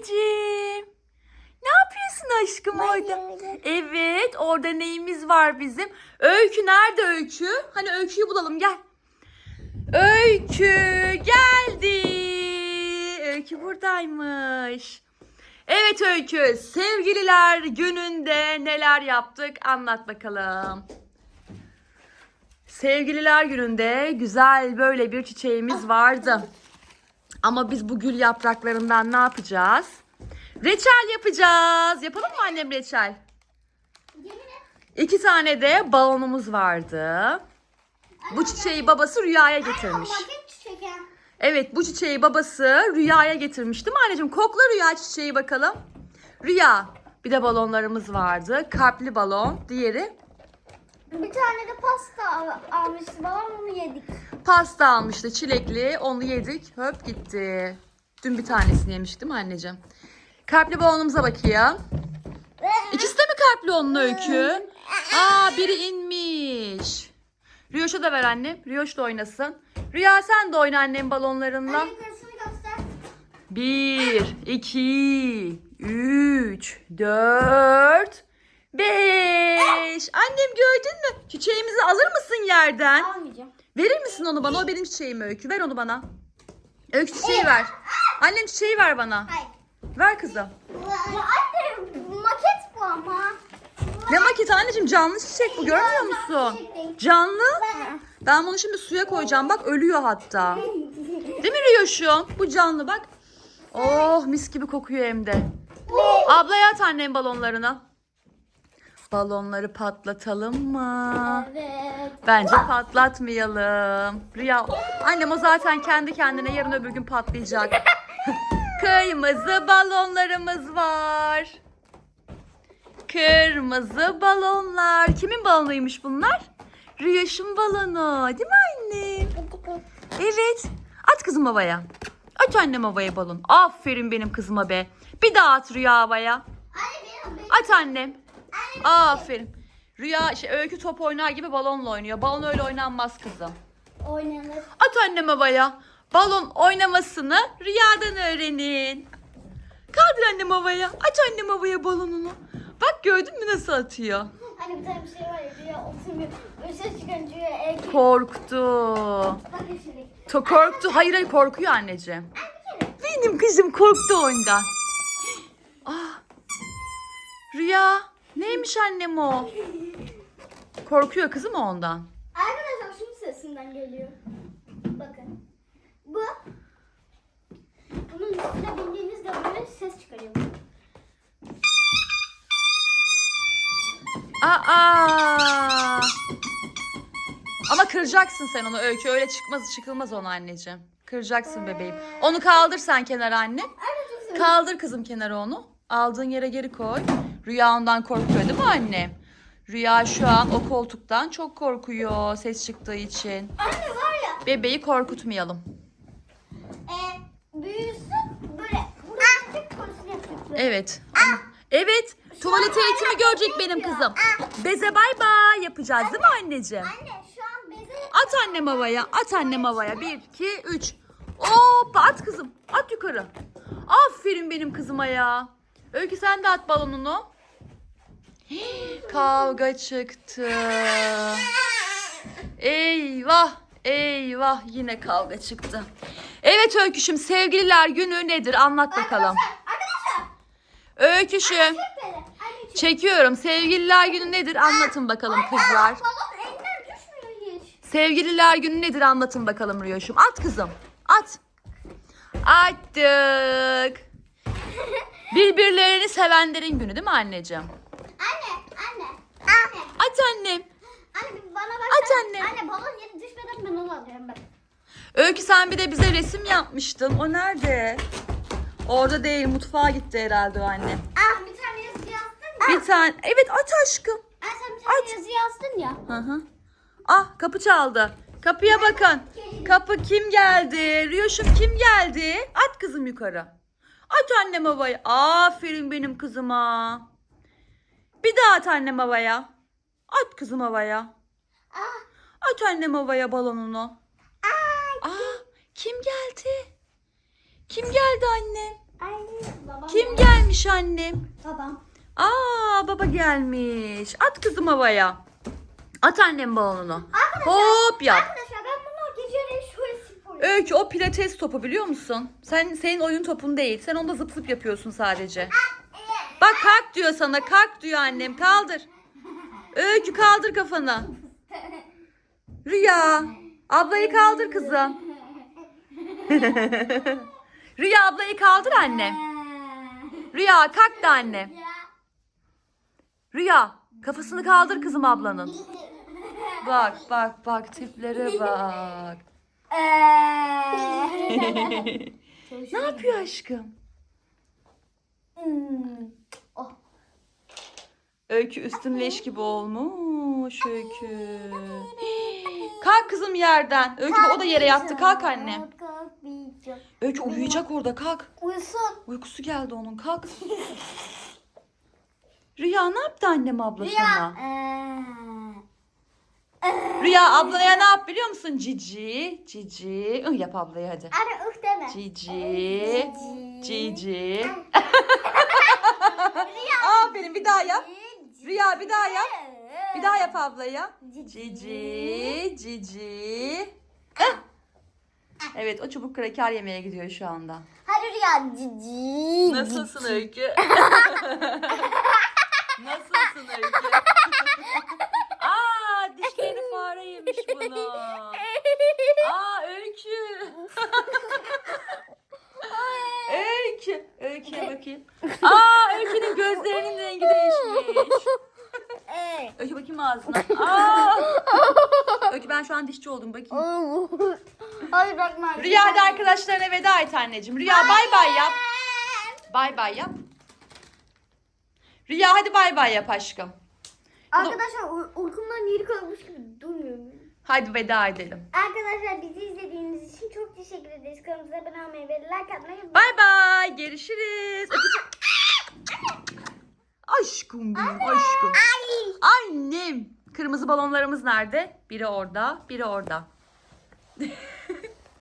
anneciğim. Ne yapıyorsun aşkım orada? Evet orada neyimiz var bizim? Öykü nerede Öykü? Hani Öykü'yü bulalım gel. Öykü geldi. Öykü buradaymış. Evet Öykü sevgililer gününde neler yaptık anlat bakalım. Sevgililer gününde güzel böyle bir çiçeğimiz vardı. Ama biz bu gül yapraklarından ne yapacağız? Reçel yapacağız. Yapalım mı annem reçel? İki tane de balonumuz vardı. Bu çiçeği babası Rüya'ya getirmiş. Evet bu çiçeği babası Rüya'ya getirmiş değil mi anneciğim? Kokla Rüya çiçeği bakalım. Rüya. Bir de balonlarımız vardı. Kalpli balon. Diğeri Bir tane de pasta al- almıştı babam onu yedik. pasta almıştı çilekli. Onu yedik. Höp gitti. Dün bir tanesini yemiş değil mi anneciğim? Kalpli balonumuza bakayım. İkisi de mi kalpli onun öykü? Aa biri inmiş. Rüyoş'a da ver annem. Rüyoş da oynasın. Rüya sen de oyna annem balonlarınla. Anne yukarısını göster. 1, 2, 3, 4, 5. Annem gördün mü? Çiçeğimizi alır mısın yerden? Almayacağım. Verir misin onu bana? O benim çiçeğim Öykü. Ver onu bana. Öykü çiçeği ver. Annem çiçeği ver bana. Hayır. Ver kızım. Ya anne maket bu ama. Ne maket anneciğim canlı çiçek bu görmüyor musun? Canlı. Ben bunu şimdi suya koyacağım. Bak ölüyor hatta. Değil mi Riyoş'um? Bu canlı bak. Oh mis gibi kokuyor hem de. Abla at annem balonlarını. Balonları patlatalım mı? Evet. Bence patlatmayalım. Rüya. Annem o zaten kendi kendine yarın öbür gün patlayacak. Kırmızı balonlarımız var. Kırmızı balonlar. Kimin balonuymuş bunlar? Rüyaş'ın balonu. Değil mi anne? Evet. At kızım havaya. At annem havaya balon. Aferin benim kızıma be. Bir daha at Rüya havaya. At annem. Aferin. Rüya şey, öykü top oynar gibi balonla oynuyor. Balon öyle oynanmaz kızım. Oynanır. At annem havaya. Balon oynamasını Rüyadan öğrenin. Kaldır annem havaya. At annem havaya balonunu. Bak gördün mü nasıl atıyor? Hani bir tane bir şey var ya diyor oturmuyor. Bir ses çıkarınca el Korktu. Bak şimdi. To korktu. Hayır hayır korkuyor anneciğim. Benim kızım korktu ondan. Ah. Rüya. Neymiş annem o? Korkuyor kızım o ondan. Arkadaşlar şimdi sesinden geliyor. Bakın. Bu. Bunun üstüne bindiğinizde böyle ses çıkarıyor. Aa! Ama kıracaksın sen onu Öykü. Öyle çıkmaz çıkılmaz onu anneciğim. Kıracaksın bebeğim. Onu kaldır sen kenara anne. Kaldır kızım kenara onu. Aldığın yere geri koy. Rüya ondan korkuyor değil mi anne? Rüya şu an o koltuktan çok korkuyor ses çıktığı için. Anne var ya. Bebeği korkutmayalım. E, büyüsün böyle. Küçük polisini yapacak. Evet. Evet. Tuvalet eğitimi görecek benim kızım. Beze bay bay yapacağız değil mi anneciğim? Anne şu an beze At annem havaya. At annem havaya. Bir, iki, üç. Hoppa at kızım. At yukarı. Aferin benim kızıma ya. Öykü sen de at balonunu. Kavga çıktı. Eyvah. Eyvah yine kavga çıktı. Evet Öyküşüm sevgililer günü nedir anlat bakalım. Arkadaşlar. Öyküşüm çekiyorum. Sevgililer günü nedir anlatın bakalım kızlar. Sevgililer günü nedir anlatın bakalım Rüyoş'um. At kızım. At. Attık. Birbirlerini sevenlerin günü değil mi anneciğim? Anne, anne, anne. At annem. Anne bana bak. Aç anne. Anne balon yeri düşmeden ben onu alıyorum bak. Öykü sen bir de bize resim yapmıştın. O nerede? Orada değil mutfağa gitti herhalde o anne. Ah bir tane yazı yazdın ya. Bir tane. Evet at aşkım. Anne sen bir tane yazı yazdın ya. Hı hı. Ah kapı çaldı. Kapıya bakın. Kapı kim geldi? Rüyoş'um kim geldi? At kızım yukarı. At annem havaya. Aferin benim kızıma. Bir daha at annem havaya. At kızım havaya. Ah. At annem havaya balonunu. Ah. Aa, kim geldi? Kim geldi annem? Babam. Kim gelmiş annem? Babam. Aa baba gelmiş. At kızım havaya. At annem balonunu. Arkadaşlar. Hop yap. Arkadaşlar ben bunu geceleri şöyle spor Öykü o pilates topu biliyor musun? Sen senin oyun topun değil. Sen onda zıp zıp yapıyorsun sadece. Bak kalk diyor sana. Kalk diyor annem. Kaldır. Öykü kaldır kafanı. Rüya. Ablayı kaldır kızım. Rüya ablayı kaldır anne. Rüya kalk da anne. Rüya kafasını kaldır kızım ablanın. Bak bak bak tiplere bak. ne yapıyor aşkım? Oh. Öykü üstün leş gibi olmuş Öykü. Kalk kızım yerden. Öykü o da yere yattı. Kalk anne. Öykü uyuyacak orada kalk. Uyusun. Uykusu geldi onun kalk. Rüya ne yaptı annem abla sana? Rüya ablaya ne yap biliyor musun? Cici, cici. Ih yap ablaya hadi. Anne ıh deme. Cici, cici. Aferin bir daha yap. Rüya bir daha yap. Bir daha yap ablaya. Cici, cici. Eh. Evet o çubuk kraker yemeye gidiyor şu anda. Hadi Rüya cici. Nasılsın Öykü? Nasılsın Öykü? Yemiş bunu. Aa Öykü. Öykü. Öykü'ye bakayım. Aa Öykü'nün gözlerinin rengi değişmiş. Öykü bakayım ağzına. Aa. Öykü ben şu an dişçi oldum bakayım. Hayır bakma. Rüya hadi arkadaşlarına veda et anneciğim. Rüya bay bay yap. Bay bay yap. Rüya hadi bay bay yap aşkım. Arkadaşlar uy- uykumdan yeri kalkmış gibi durmuyorum. Hadi veda edelim. Arkadaşlar bizi izlediğiniz için çok teşekkür ederiz. Kanalımıza abone olmayı ve like atmayı Bay bay. Görüşürüz. Öpücük. Aşkım benim aşkım. Annem. Kırmızı balonlarımız nerede? Biri orada, biri orada.